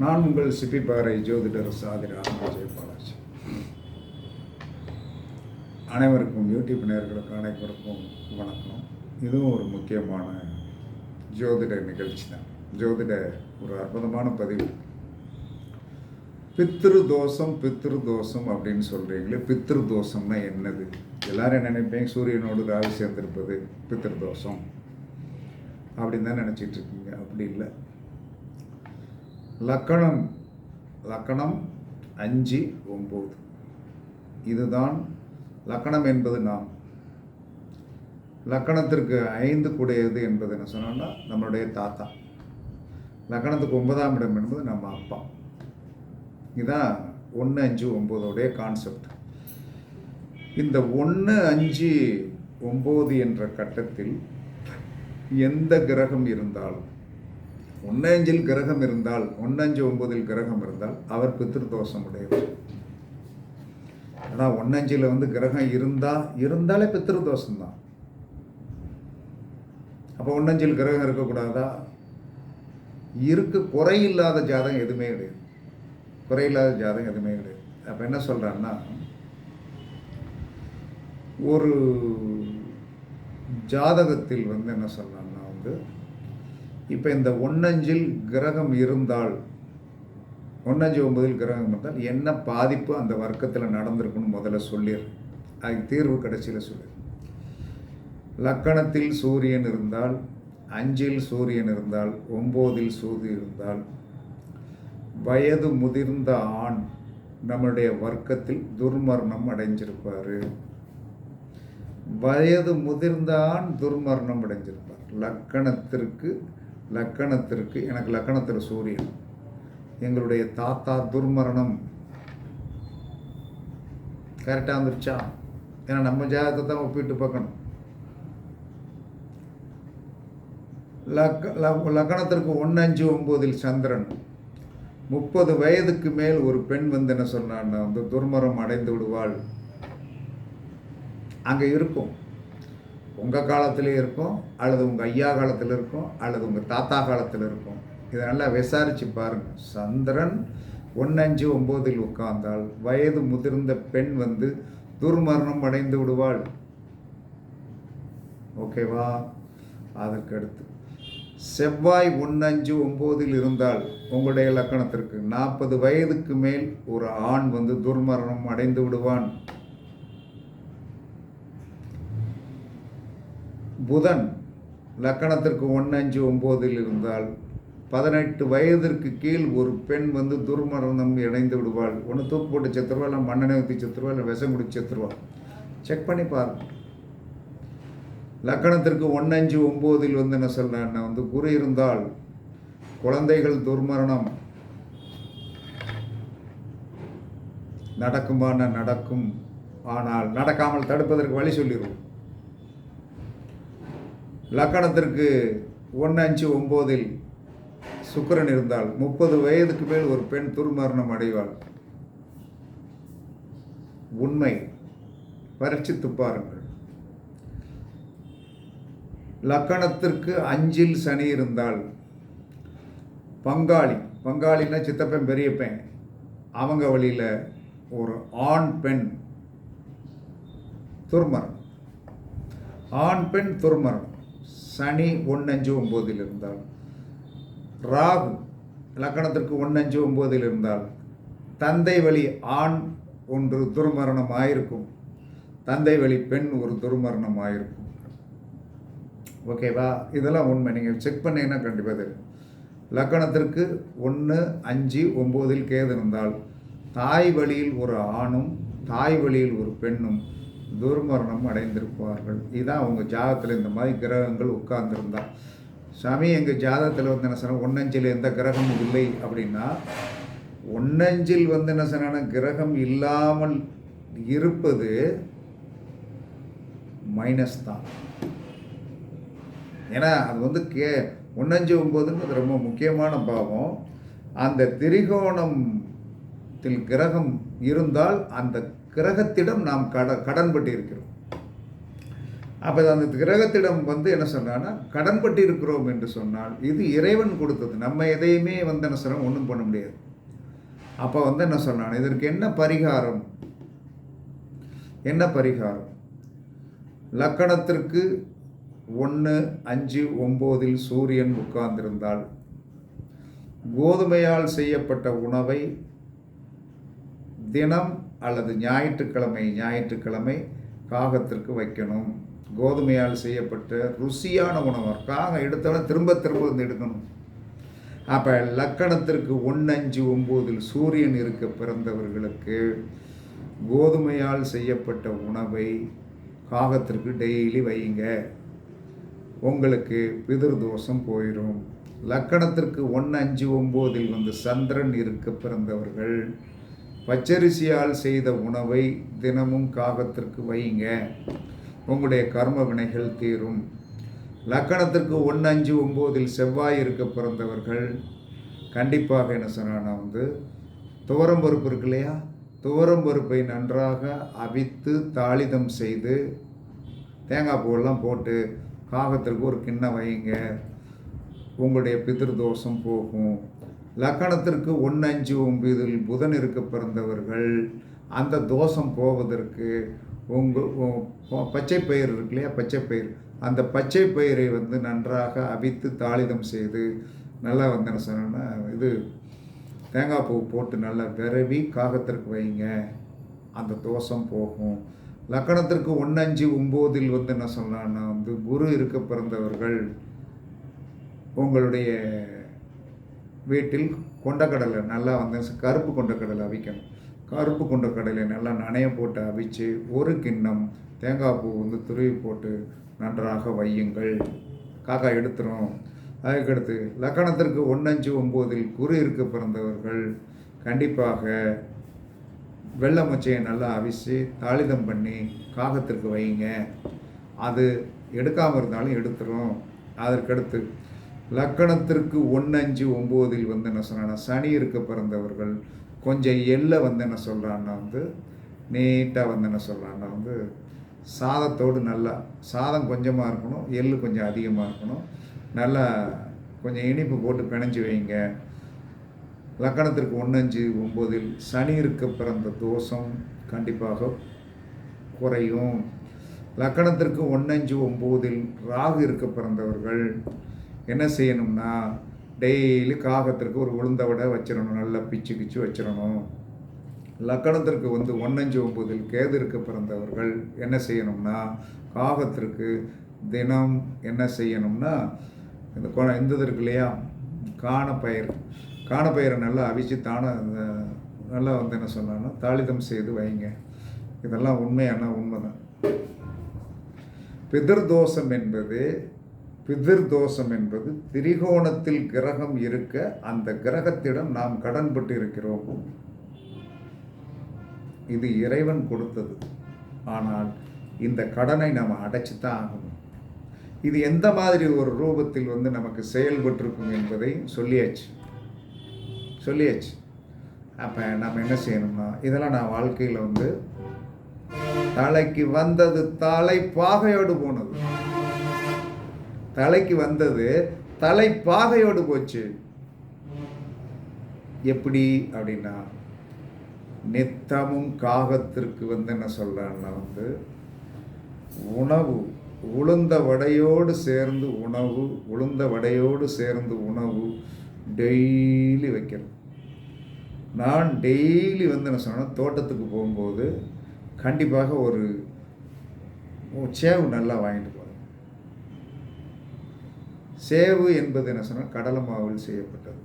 நான் உங்கள் சிப்பிப்பாறை ஜோதிடர் சாதி விஜய் பாலாஜி. அனைவருக்கும் யூடியூப் நேர்களுக்கு அனைவருக்கும் வணக்கம். இதுவும் ஒரு முக்கியமான ஜோதிட நிகழ்ச்சி தான். ஜோதிட ஒரு அற்புதமான பதிவு. பித்ரு தோஷம் பித்ரு தோஷம் அப்படின்னு சொல்கிறீங்களே பித்ரு தோஷம்னா என்னது? எல்லாரும் என்ன நினைப்பேன் சூரியனோடு ராகு சேர்ந்திருப்பது பித்ரு தோஷம் அப்படின்னு தான் நினச்சிட்டு இருக்கீங்க. அப்படி இல்லை. லக்கணம். லக்கணம் அஞ்சு ஒம்பது. இதுதான் லக்கணம் என்பது நாம். லக்கணத்திற்கு ஐந்து கூடையது என்பது என்ன சொன்னோம்னா நம்மளுடைய தாத்தா. லக்கணத்துக்கு ஒன்பதாம் இடம் என்பது நம்ம அப்பா. இதுதான் ஒன்று அஞ்சு ஒம்போதோடைய கான்செப்ட் இந்த ஒன்று அஞ்சு ஒம்பது என்ற கட்டத்தில் எந்த கிரகம் இருந்தாலும் ஒன்னஞ்சில் கிரகம் இருந்தால் ஒன்னஞ்சு ஒன்பதில் கிரகம் இருந்தால் அவர் பித்திருதோஷம் உடையவர் ஆனால் ஒன்னஞ்சில் வந்து கிரகம் இருந்தால் இருந்தாலே பித்திருதோஷம் தான் அப்போ ஒன்னஞ்சில் கிரகம் இருக்கக்கூடாதா? இருக்கு குறையில்லாத ஜாதகம் எதுவுமே கிடையாது. குறையில்லாத ஜாதகம் எதுவுமே கிடையாது. அப்போ என்ன சொல்கிறான்னா ஒரு ஜாதகத்தில் வந்து என்ன சொல்கிறான்னா வந்து இப்போ இந்த ஒன்னஞ்சில் கிரகம் இருந்தால் ஒன்னஞ்சு ஒன்பதில் கிரகம் இருந்தால் என்ன பாதிப்பு அந்த வர்க்கத்தில் நடந்திருக்குன்னு முதல்ல சொல்லிடு அதுக்கு தீர்வு கடைசியில் சொல்லிடு லக்கணத்தில் சூரியன் இருந்தால் அஞ்சில் சூரியன் இருந்தால் ஒம்போதில் சூரியன் இருந்தால் வயது முதிர்ந்த ஆண் நம்மளுடைய வர்க்கத்தில் துர்மரணம் அடைஞ்சிருப்பார். வயது முதிர்ந்த ஆண் துர்மரணம் அடைஞ்சிருப்பார். லக்கணத்திற்கு லக்கணத்திற்கு எனக்கு லக்கணத்தில் சூரியன். எங்களுடைய தாத்தா துர்மரணம். கரெக்டாக வந்துருச்சா? ஏன்னா நம்ம ஜாதகத்தை தான் ஒப்பிட்டு பார்க்கணும். லக்க ல- லக்கணத்திற்கு ஒன்று அஞ்சு ஒம்போதில் சந்திரன். முப்பது வயதுக்கு மேல் ஒரு பெண் வந்து என்ன சொன்னான்னா வந்து துர்மரம் அடைந்து விடுவாள். அங்கே இருக்கும். உங்கள் காலத்தில் இருக்கும் அல்லது உங்கள் ஐயா காலத்தில் இருக்கும் அல்லது உங்கள் தாத்தா காலத்தில் இருக்கும். இதை நல்லா விசாரித்து பாருங்க. சந்திரன் ஒன்று அஞ்சு ஒம்போதில் உட்கார்ந்தால் வயது முதிர்ந்த பெண் வந்து துர்மரணம் அடைந்து விடுவாள். ஓகேவா? அதற்கு அடுத்து செவ்வாய் ஒன்று அஞ்சு ஒம்போதில் இருந்தால் உங்களுடைய லக்கணத்திற்கு நாற்பது வயதுக்கு மேல் ஒரு ஆண் வந்து துர்மரணம் அடைந்து விடுவான். புதன் லக்கணத்திற்கு ஒன்று அஞ்சு ஒம்போதில் இருந்தால் பதினெட்டு வயதிற்கு கீழ் ஒரு பெண் வந்து துர்மரணம் இணைந்து விடுவாள். ஒன்று தூக்கு போட்டு செத்துருவா இல்லை மண்ணெண்ணெய் ஊற்றி செத்துருவா இல்லை விஷம் குடிச்சு செத்துருவா? செக் பண்ணி பாருங்க லக்கணத்திற்கு ஒன்று அஞ்சு ஒம்போதில் வந்து என்ன சொல்கிறேன்னா வந்து குரு இருந்தால் குழந்தைகள் துர்மரணம். நடக்குமான நடக்கும்? ஆனால் நடக்காமல் தடுப்பதற்கு வழி சொல்லிடுவோம் லக்கணத்திற்கு ஒன்று அஞ்சு ஒம்போதில் சுக்கரன் இருந்தால் முப்பது வயதுக்கு மேல் ஒரு பெண் துர்மரணம் அடைவாள். உண்மை. பரீட்சித்து பாருங்கள். லக்கணத்திற்கு அஞ்சில் சனி இருந்தால் பங்காளி. பங்காளின்னா சித்தப்பன் பெரியப்பன். அவங்க வழியில் ஒரு ஆண் பெண் துர்மரணம். ஆண் பெண் துர்மரணம். சனி ஒன்று அஞ்சு ஒம்போதில் இருந்தால் ராகு லக்கணத்திற்கு ஒன்று அஞ்சு ஒம்போதில் இருந்தால் தந்தை வழி ஆண் ஒன்று துர்மரணம் ஆயிருக்கும் தந்தை வழி பெண் ஒரு துர்மரணம் ஆயிருக்கும் ஓகேவா? இதெல்லாம் உண்மை. நீங்கள் செக் பண்ணீங்கன்னா கண்டிப்பாக தெரியும். லக்கணத்திற்கு ஒன்று அஞ்சு ஒம்போதில் கேது இருந்தால் தாய் வழியில் ஒரு ஆணும் தாய் வழியில் ஒரு பெண்ணும் துர்மரணம் அடைந்திருப்பார்கள். இதுதான் அவங்க ஜாதத்தில் இந்த மாதிரி கிரகங்கள் உட்கார்ந்துருந்தா. சாமி எங்கள் ஜாதகத்தில் வந்து என்ன சொன்ன ஒன்னஞ்சில் எந்த கிரகமும் இல்லை அப்படின்னா ஒன்னஞ்சில் வந்து என்ன சொன்ன கிரகம் இல்லாமல் இருப்பது மைனஸ் தான். ஏன்னா அது வந்து கே ஒன்னஞ்சு ஒம்பதுன்றது ரொம்ப முக்கியமான பாவம். அந்த திரிகோணத்தில் கிரகம் இருந்தால் அந்த கிரகத்திடம் நாம் கட கடன்பட்டு இருக்கிறோம் அப்போ அந்த கிரகத்திடம் வந்து என்ன சொன்னான்னா கடன்பட்டு இருக்கிறோம் என்று சொன்னால் இது இறைவன் கொடுத்தது. நம்ம எதையுமே வந்து என்ன சொல்கிறோம் ஒன்றும் பண்ண முடியாது. அப்போ வந்து என்ன சொன்னான் இதற்கு என்ன பரிகாரம்? என்ன பரிகாரம்? லக்கணத்திற்கு ஒன்று அஞ்சு ஒம்போதில் சூரியன் உட்கார்ந்திருந்தால் கோதுமையால் செய்யப்பட்ட உணவை தினம் அல்லது ஞாயிற்றுக்கிழமை ஞாயிற்றுக்கிழமை காகத்திற்கு வைக்கணும். கோதுமையால் செய்யப்பட்ட ருசியான உணவு. காகம் எடுத்தவன திரும்ப திரும்ப வந்து எடுக்கணும். அப்போ லக்கணத்திற்கு ஒன்று அஞ்சு ஒம்போதில் சூரியன் இருக்க பிறந்தவர்களுக்கு கோதுமையால் செய்யப்பட்ட உணவை காகத்திற்கு டெய்லி வையுங்க. உங்களுக்கு பிதிர் தோஷம் போயிடும் லக்கணத்திற்கு ஒன்று அஞ்சு ஒம்போதில் வந்து சந்திரன் இருக்க பிறந்தவர்கள் பச்சரிசியால் செய்த உணவை தினமும் காகத்திற்கு வையுங்க. உங்களுடைய கர்ம வினைகள் தீரும். லக்கணத்திற்கு ஒன்று அஞ்சு ஒம்போதில் செவ்வாய் இருக்க பிறந்தவர்கள் கண்டிப்பாக என்ன சொன்னால் வந்து துவரம் பருப்பு இருக்கு இல்லையா? துவரம் பருப்பை நன்றாக அவித்து தாளிதம் செய்து தேங்காய் பூவெல்லாம் போட்டு காகத்திற்கு ஒரு கிண்ணம் வையுங்க. உங்களுடைய பிதிர்தோஷம் போகும். லக்கணத்திற்கு ஒன்று அஞ்சு ஒன்பதில் புதன் இருக்க பிறந்தவர்கள் அந்த தோஷம் போவதற்கு உங்கள் பச்சை பயிர் இருக்கு இல்லையா பச்சை பயிர். அந்த பச்சை பயிரை வந்து நன்றாக அவித்து தாளிதம் செய்து நல்லா வந்து என்ன சொன்னோன்னா இது தேங்காய் பூ போட்டு நல்லா விரவி காகத்திற்கு வைங்க. அந்த தோஷம் போகும். லக்கணத்திற்கு ஒன்று அஞ்சு ஒம்போதில் வந்து என்ன சொல்லலாம்னா வந்து குரு இருக்க பிறந்தவர்கள் உங்களுடைய வீட்டில் கொண்டக்கடலை நல்லா வந்து கருப்பு கொண்டக்கடலை அவிக்கணும். கருப்பு கொண்டக்கடலை நல்லா நனைய போட்டு அவிச்சு ஒரு கிண்ணம் தேங்காய் பூ வந்து துருவி போட்டு நன்றாக வையுங்கள். காக்கா எடுத்துரும். அதுக்கடுத்து லக்கணத்திற்கு ஒன்னஞ்சு ஒம்போதில் குரு இருக்க பிறந்தவர்கள் கண்டிப்பாக வெள்ளை மொச்சையை நல்லா அவிச்சு தாளிதம் பண்ணி காகத்திற்கு வைங்க அது எடுக்காமல் இருந்தாலும் எடுத்துரும். அதற்கடுத்து லக்கணத்திற்கு ஒன்று அஞ்சு ஒம்போதில் வந்து என்ன சொன்னான்னா சனி இருக்க பிறந்தவர்கள் கொஞ்சம் எள்ளை வந்து என்ன சொல்கிறான்னா வந்து நீட்டாக வந்து என்ன சொல்கிறான்னா வந்து சாதத்தோடு நல்லா சாதம் கொஞ்சமாக இருக்கணும் எள்ளு கொஞ்சம் அதிகமாக இருக்கணும் நல்லா கொஞ்சம் இனிப்பு போட்டு பிணைஞ்சு வைங்க. லக்கணத்திற்கு ஒன்று அஞ்சு ஒம்போதில் சனி இருக்க பிறந்த தோஷம் கண்டிப்பாக குறையும். லக்கணத்திற்கு ஒன்று அஞ்சு ஒம்போதில் ராகு இருக்க பிறந்தவர்கள் என்ன செய்யணும்னா டெய்லி காகத்திற்கு ஒரு உளுந்த விட வச்சிடணும் நல்லா பிச்சு கிச்சு வச்சிடணும். லக்கணத்திற்கு வந்து ஒன்னஞ்சு ஒம்பதில் கேதிற்கு பிறந்தவர்கள் என்ன செய்யணும்னா காகத்திற்கு தினம் என்ன செய்யணும்னா இந்த கொ இந்த இருக்கு இல்லையா? காணப்பயிர். காணப்பயிரை நல்லா அவிச்சு தானே நல்லா வந்து என்ன சொன்னான்னா தாளிதம் செய்து வைங்க. இதெல்லாம் உண்மையான உண்மைதான். பிதர்தோஷம் என்பது பிதிர்தோஷம் என்பது திரிகோணத்தில் கிரகம் இருக்க அந்த கிரகத்திடம் நாம் கடன்பட்டு இருக்கிறோம் இது இறைவன் கொடுத்தது. ஆனால் இந்த கடனை நாம் அடைச்சுதான் ஆகணும். இது எந்த மாதிரி ஒரு ரூபத்தில் வந்து நமக்கு செயல்பட்டிருக்கும் என்பதை சொல்லியாச்சு. சொல்லியாச்சு. அப்போ நம்ம என்ன செய்யணும்னா இதெல்லாம் நான் வாழ்க்கையில் வந்து தலைக்கு வந்தது தலை பாகையோடு போனது. தலைக்கு வந்தது தலை பாகையோடு போச்சு. எப்படி அப்படின்னா நித்தமும் காகத்திற்கு வந்து என்ன சொல்கிறான்னா வந்து உணவு உளுந்த வடையோடு சேர்ந்து உணவு உளுந்த வடையோடு சேர்ந்து உணவு டெய்லி வைக்கிறேன் நான் டெய்லி வந்து என்ன சொன்னேன் தோட்டத்துக்கு போகும்போது கண்டிப்பாக ஒரு சேவு நல்லா வாங்கிட்டு போவேன். சேவு என்பது என்ன சொன்னால் கடலை மாவில் செய்யப்பட்டது.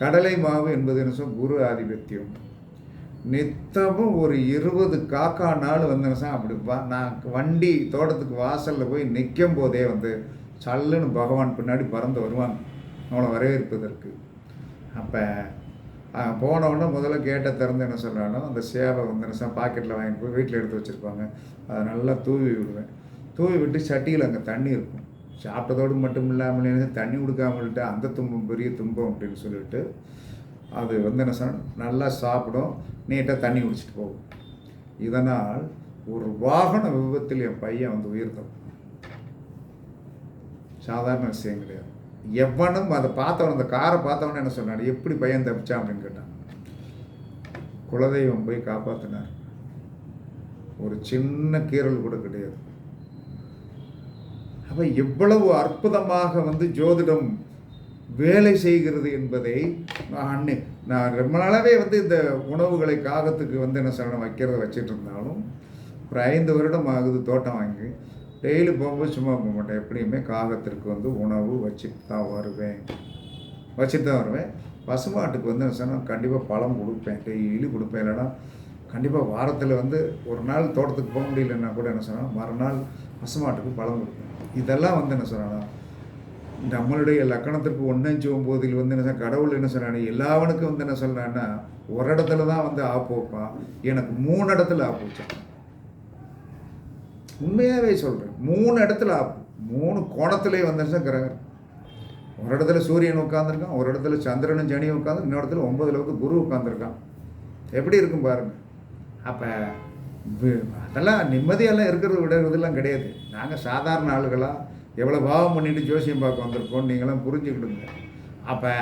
கடலை மாவு என்பது என்ன சொன்னால் குரு ஆதிபத்தியம். நித்தமும் ஒரு இருபது காக்கா நாள் வந்து என்ன அப்படி வா நான் வண்டி தோட்டத்துக்கு வாசலில் போய் நிற்கும் போதே வந்து சல்லுன்னு பகவான் பின்னாடி பறந்து வருவான் அவனை வரவேற்பதற்கு. அப்போ போனவுடனே முதல்ல கேட்டை திறந்து என்ன சொல்கிறானோ அந்த சேவை வந்து என்ன பாக்கெட்டில் வாங்கிட்டு போய் வீட்டில் எடுத்து வச்சுருப்பாங்க. அதை நல்லா தூவி விடுவேன். தூவி விட்டு சட்டியில் அங்கே தண்ணி இருக்கும். சாப்பிட்டதோடு மட்டும் இல்லாமல் தண்ணி கொடுக்காமல்ட்டு அந்த துன்பம் பெரிய துன்பம் அப்படின்னு சொல்லிட்டு அது வந்து என்ன சொன்ன நல்லா சாப்பிடும் நீட்டாக தண்ணி குடிச்சிட்டு போகும். இதனால் ஒரு வாகன விபத்தில் என் பையன் வந்து உயிர் தப்பு சாதாரண விஷயம் கிடையாது. எவனும் அதை பார்த்தவன் அந்த காரை பார்த்தவனே என்ன சொன்னான் எப்படி பையன் தப்பிச்சான்? அப்படின்னு கேட்டான். குலதெய்வம் போய் காப்பாற்றினார் ஒரு சின்ன கீறல் கூட கிடையாது. அப்போ எவ்வளவு அற்புதமாக வந்து ஜோதிடம் வேலை செய்கிறது என்பதை நான் நான் ரொம்ப நாளாகவே வந்து இந்த உணவுகளை காகத்துக்கு வந்து என்ன சரணம் வைக்கிறத வச்சுட்டு இருந்தாலும் ஒரு ஐந்து வருடம் ஆகுது தோட்டம் வாங்கி டெய்லி போகும்போது சும்மா போக மாட்டேன். எப்படியுமே காகத்திற்கு வந்து உணவு வச்சுட்டு தான் வருவேன். வச்சுட்டு தான் வருவேன். பசுமாட்டுக்கு வந்து என்ன சொன்னால் கண்டிப்பாக பழம் கொடுப்பேன். டெய்லி கொடுப்பேன். இல்லைன்னா கண்டிப்பாக வாரத்தில் வந்து ஒரு நாள் தோட்டத்துக்கு போக முடியலன்னா கூட என்ன சொன்னால் மறுநாள் பசுமாட்டுக்கு பழம் கொடுக்கும். இதெல்லாம் வந்து என்ன சொன்னா நம்மளுடைய லக்கணத்திற்கு ஒன்று அஞ்சு ஒம்போதில் வந்து என்ன கடவுள் என்ன சொன்னானே எல்லாவனுக்கும் வந்து என்ன சொல்கிறான்னா ஒரு இடத்துல தான் வந்து ஆப்பு வைப்பான் எனக்கு மூணு இடத்துல ஆப்பு வச்சான் உண்மையாகவே சொல்கிறேன் மூணு இடத்துல ஆப்பு. மூணு கோணத்திலே வந்துருச்சா கிரகம். ஒரு இடத்துல சூரியன் உட்காந்துருக்கான் ஒரு இடத்துல சந்திரனும் சனியும் உட்காந்து இன்னொரு இடத்துல ஒன்பது அளவுக்கு குரு உட்காந்துருக்கான் எப்படி இருக்கும் பாருங்கள் அப்போ அதெல்லாம் நிம்மதியெல்லாம் இருக்கிறத விடுறதெல்லாம் கிடையாது. நாங்கள் சாதாரண ஆளுகளாக எவ்வளோ பாவம் பண்ணிட்டு ஜோசியம் பார்க்க வந்திருக்கோம் நீங்களாம் புரிஞ்சுக்கிடுங்க. அப்போ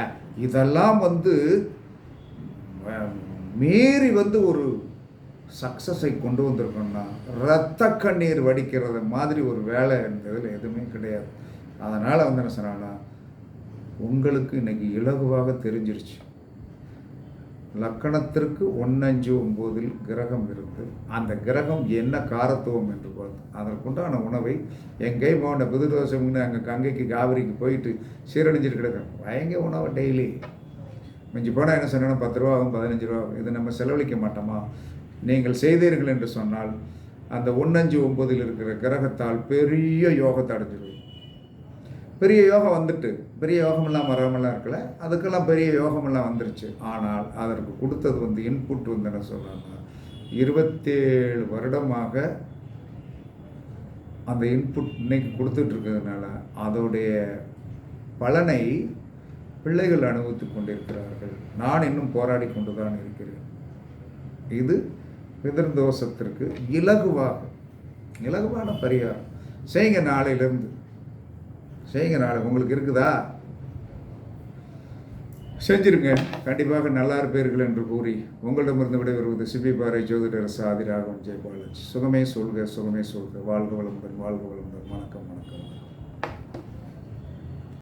இதெல்லாம் வந்து மீறி வந்து ஒரு சக்ஸஸை கொண்டு வந்திருக்கோம்னா ரத்த கண்ணீர் வடிக்கிறது மாதிரி ஒரு வேலை இருந்ததில் எதுவுமே கிடையாது. அதனால் வந்து என்ன சொன்னான்னா உங்களுக்கு இன்னைக்கு இலகுவாக தெரிஞ்சிருச்சு. லக்கணத்திற்கு ஒன்னஞ்சு ஒம்போதில் கிரகம் இருந்து அந்த கிரகம் என்ன காரத்துவம் என்று பார்த்து அதற்குண்டான உணவை எங்கே போன புதுதோஷம்னு அங்கே கங்கைக்கு காவிரிக்கு போயிட்டு சீரழிஞ்சிட்டு கிடக்கிறோம் பயங்க உணவை டெய்லி மிஞ்சி போனால் என்ன சொன்னால் பத்து ரூபா ஆகும் பதினஞ்சு ரூபா ஆகும். இது நம்ம செலவழிக்க மாட்டோமா? நீங்கள் செய்தீர்கள் என்று சொன்னால் அந்த ஒன்னஞ்சு ஒம்போதில் இருக்கிற கிரகத்தால் பெரிய யோகத்தை அடைஞ்சிருவீங்க. பெரிய யோகம் வந்துட்டு பெரிய யோகமெல்லாம் வராமலாம் இருக்கல அதுக்கெல்லாம் பெரிய யோகமெல்லாம் வந்துருச்சு. ஆனால் அதற்கு கொடுத்தது வந்து இன்புட் வந்து என்ன சொல்கிறாங்க இருபத்தேழு வருடமாக அந்த இன்புட் இன்னைக்கு கொடுத்துட்ருக்கிறதுனால அதோடைய பலனை பிள்ளைகள் அனுபவித்துக் கொண்டிருக்கிறார்கள். நான் இன்னும் போராடி கொண்டு தான் இருக்கிறேன். இது பிதர்தோஷத்திற்கு இலகுவாக இலகுவான பரிகாரம். செய்யுங்க நாளையிலிருந்து. செய்யுங்க நாளை உங்களுக்கு இருக்குதா? செஞ்சிருங்க. கண்டிப்பாக நல்லா இருப்பீர்கள் என்று கூறி உங்களிடமிருந்து விடைபெறுவது சிபி பாறை ஜோதிடர் சாதி ராகவன் ஜெயபாலன் சுகமே சொல்க சுகமே சொல்க. வாழ்க வளமுடன் வாழ்க வளமுடன். வணக்கம்.